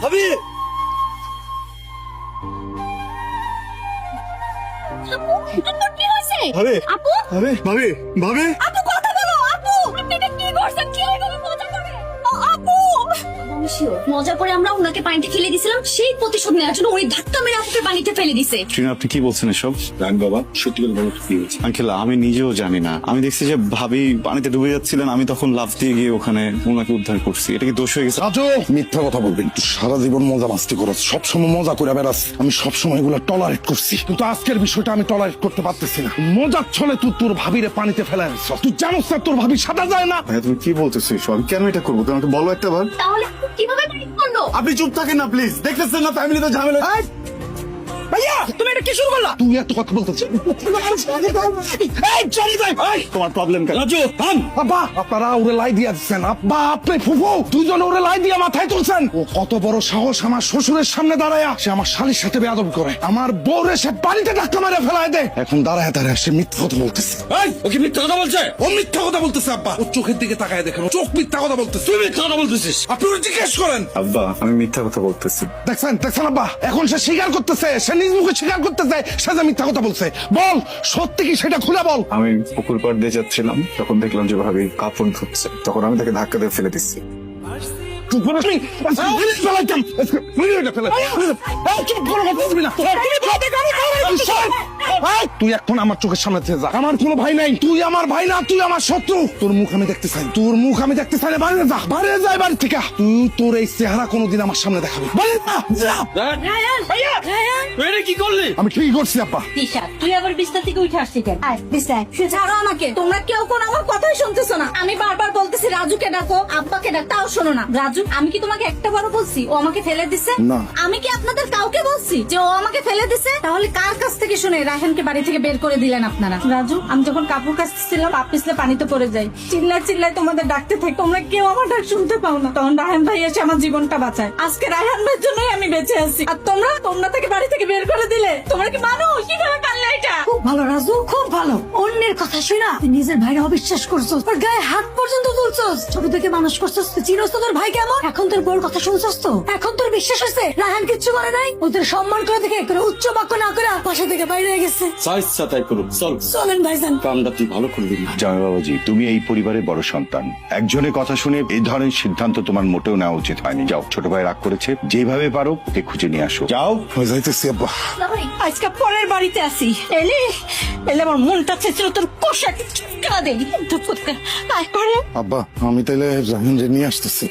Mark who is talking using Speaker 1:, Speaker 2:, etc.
Speaker 1: ভাবি
Speaker 2: আপু আপনার কি হয়েছে?
Speaker 1: ভাবি
Speaker 2: আপু?
Speaker 1: ভাবি ভাবি ভাবি।
Speaker 2: আমি মজা করে আমরা ওনাকে পানিতে ফেলে দিয়েছিলাম সেই প্রতিশোধ নেওয়ার জন্য উনি ধাক্কা মেরে আপুকে পানিতে ফেলে দিছে
Speaker 3: ট্রিনা আপনি কি বলছেন এসব?
Speaker 1: রান বাবা সত্যি করে বলো কি হয়েছে?
Speaker 3: আঙ্কেল আমি নিজেও জানি না। আমি দেখছি যে ভাবি পানিতে ডুবে যাচ্ছিলেন আমি তখন লাফ দিয়ে গিয়ে ওখানে ওনাকে উদ্ধার করছি। এটা কি দোষ হয়ে গেছে?
Speaker 4: রাজু! মিথ্যা কথা বলবেন তুই সারা জীবন মজা মাস্তি করস সবসময় মজা করে বেড়াস। আমি সবসময় এগুলো টলারেট করছি। কিন্তু আজকের বিষয়টা আমি টলারেট করতে পারতেছি না। মজার ছলে তুই তোর ভাবিরে পানিতে ফেলে তুই জানোস না তোর ভাবি সাদা যায় না।
Speaker 3: ভাইয়া তুমি কি বলতেছো এসব? আমি কেন এটা করব? তোমাকে আমাকে বলো একটা বার।
Speaker 2: তাহলে আপু কীভাবে
Speaker 3: আপনি চুপ থাকেন না প্লিজ দেখতেছেন না ফ্যামিলিতে ঝামেলা
Speaker 4: ভাইয়া! তুমি এটা কি শুরু করলা? তুই এত কথা বলতেছিস এই চলে যাই। ভাই
Speaker 3: তোমার প্রবলেম কেন?
Speaker 1: রাজু থাম।
Speaker 4: আব্বা আপনারা ওরে লাই দিয়া দিচ্ছেন আব্বা আপনি ফুফু দুজন ওরে লাই দিয়া মাথায় তুলছেন। ও কত বড় সাহস আমার শ্বশুরের সামনে দাঁড়ায়া। সে আমার শালির সাথে বেয়াদব করে। আমার বউরে সে বাড়িতে ধাক্কা মারে ফেলায় দে। এখন দাঁড়ায় দাঁড়ায় সে মিথ্যা কথা বলতেছে।
Speaker 1: এই ও কি মিথ্যা কথা বলছে?
Speaker 4: ও মিথ্যা কথা বলতেছে আব্বা। ও চোখের দিকে তাকায় দেখেন। চোখ মিথ্যা কথা বলতেছে।
Speaker 1: তুই মিথ্যা কথা বলতেছিস?
Speaker 4: আপনি জিজ্ঞেস করেন।
Speaker 3: আব্বা আমি মিথ্যা কথা বলতেছি।
Speaker 4: দেখছেন দেখছেন আব্বা। এখন সে স্বীকার করতেছে। সে নিজ মুখে স্বীকার করতেছে সে যে মিথ্যা কথা বলছে বল সত্যি কি সেটা খুলে বল
Speaker 3: আমি পুকুর পাড় দিয়ে যাচ্ছিলাম তখন দেখলাম যে ভাবি কাপড় ধুচ্ছে তখন আমি তাকে ধাক্কা দিয়ে ফেলে দিচ্ছি
Speaker 4: চুপ করো তুমি ফেলাইতাম ফেলাই চুপ করো কথা না তুই এখন আমার চোখের সামনে থেকে যা। আমার কোনো ভাই নাই। তুই আমার ভাই না তুই আমার শত্রু। তোর মুখ আমি দেখতে চাই। তোর মুখ আমি দেখতে চাই বাইরে যা। বাইরে যাই বাড়ি থেকে। তুই তোর এই চেহারা কোনোদিন আমার সামনে দেখাবি বাইরে যা,
Speaker 1: কি করলি?
Speaker 4: আমি ঠিকই করছি আপা
Speaker 2: দিশা তুই আবার বিছনা থেকে উঠে আসছিস কেন? আয় বিছনায়। ছাড়ো আমাকে। তোমরা কেউ কোন আমার কথাই শুনতেছো না। আমি বারবার বলতেছি রাজুকে ডাকো আব্বাকে ডাক তাও শোনো না। রাজু আমি কি তোমাকে একটা বলছি? ও আমাকে ফেলে দিছে?
Speaker 4: না।
Speaker 2: আমি কি আপনাদের কাউকে বলছি যে ও আমাকে ফেলে দিছে তাহলে কার কাছ থেকে শুনে রায়হানকে বাড়ি থেকে বের করে দিলেন আপনারা? রাজু আমি যখন কাপড় কাচতেছিলাম পা পিছলে পানিতে পড়ে যাই চিল্লায় চিল্লায় তোমাদের ডাকতে থাকি তোমরা কেউ আমার ডাক শুনতে পাও না। তখন রায়হান ভাই এসে আমার জীবনটা বাঁচায়। আজকে রায়হান ভাইয়ের জন্যই আমি বেঁচে আছি। আর তোমরা তোমরা থেকে বাড়ি থেকে বের করে দিলে? তোমরা কি মানুষ? কীভাবে পারলে এটা?
Speaker 5: খুব ভালো রাজু খুব ভালো। অন্যের কথা শুনা। তুই নিজের ভাইরা অবিশ্বাস করছস। তোর গায়ে হাত পর্যন্ত তুলছস। ছোট থেকে মানুষ করছস। তুই চিরস তোর ভাই কেমন? এখন তোর বউর কথা শুনছস তো? এখন তোর বিশ্বাস হয়েছে রাহান কিচ্ছু করে নাই? ওদের সম্মান করে দেখে করে উচ্চ বাক্য না করে বাসা থেকে বাইরে গেছে।
Speaker 1: তাই করুন চল।
Speaker 5: চলেন ভাইজান।
Speaker 1: কামটা তুই ভালো না।
Speaker 6: জামাই বাবাজি তুমি এই পরিবারের বড় সন্তান। একজনের কথা শুনে এই ধরনের সিদ্ধান্ত তোমার মোটেও নেওয়া উচিত হয়নি। যাও ছোট ভাই রাগ করেছে। যেভাবে পারো ওকে খুঁজে নিয়ে আসো। যাও।
Speaker 4: যাইতেছি আব্বা।
Speaker 5: আজকে পরের বাড়িতে আসি এলি এলে আমার মনটা চেয়েছিল তোর কষা দেই
Speaker 4: আব্বা আমি তাহলে জাহিন নিয়ে আসতেছি।